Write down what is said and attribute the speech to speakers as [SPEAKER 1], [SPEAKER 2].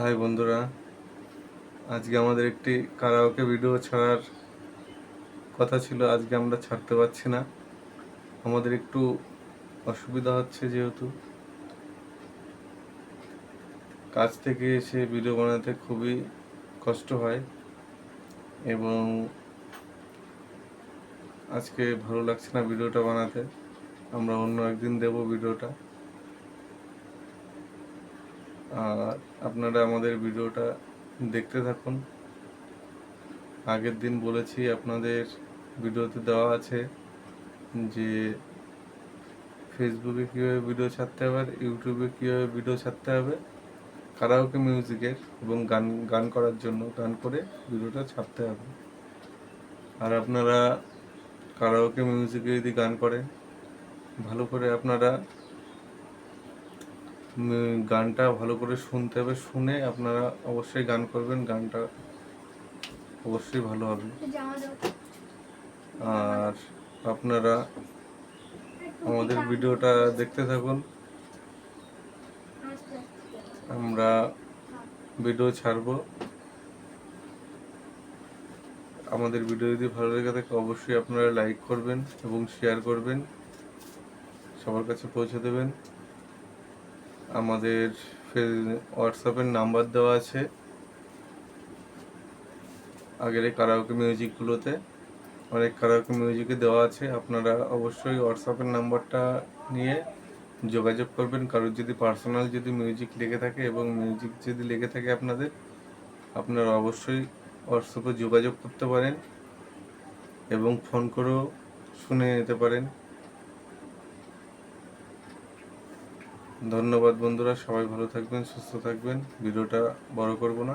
[SPEAKER 1] High বন্ধুরা, আজকে আমাদের একটি কারাওকে ভিডিও ছাড়ার কথা ছিল, আজকে আমরা ছাড়তে পারছি না। আমাদের একটু অসুবিধা হচ্ছে যেহেতু। কাজ থেকে এসে ভিডিও বানাতে খুবই কষ্ট হয় এবং আজকে ভালো লাগছে না ভিডিওটা বানাতে। আমরা অন্য একদিন দেব ভিডিওটা। আর আপনারা আমাদের ভিডিওটা দেখতে থাকুন। আগের দিন বলেছি আপনাদের ভিডিওতে দেওয়া আছে যে ফেসবুকে কীভাবে ভিডিও ছাড়তে হবে আর ইউটিউবে কীভাবে ভিডিও ছাড়তে হবে। কারাওকে মিউজিকের এবং গান গান করার জন্য গান করে ভিডিওটা ছাড়তে হবে। আর আপনারা কারাওকে মিউজিকে যদি গান করেন, ভালো করে আপনারা গানটা ভালো করে শুনতে হবে। শুনে আপনারা অবশ্যই গান করবেন। গানটা অবশ্যই ভালো হবে। আর আপনারা আমাদের ভিডিওটা দেখতে থাকুন। আমরা ভিডিও ছাড়বো। আমাদের ভিডিও যদি ভালো লেগে থাকে, অবশ্যই আপনারা লাইক করবেন এবং শেয়ার করবেন। সবার কাছে পৌঁছে দেবেন। আমাদের হোয়াটসঅ্যাপের নাম্বার দেওয়া আছে। আগের এই কারাওকে মিউজিকগুলোতে অনেক কারাওকে মিউজিকে দেওয়া আছে। আপনারা অবশ্যই হোয়াটসঅ্যাপের নাম্বারটা নিয়ে যোগাযোগ করবেন। কারোর যদি পার্সোনাল যদি মিউজিক লেগে থাকে এবং মিউজিক যদি লেগে থাকে আপনাদের, আপনারা অবশ্যই হোয়াটসঅ্যাপে যোগাযোগ করতে পারেন এবং ফোন করেও শুনে নিতে পারেন। ধন্যবাদ বন্ধুরা সবাই ভালো থাকবেন সুস্থ থাকবেন ভিডিওটা বড় করব না।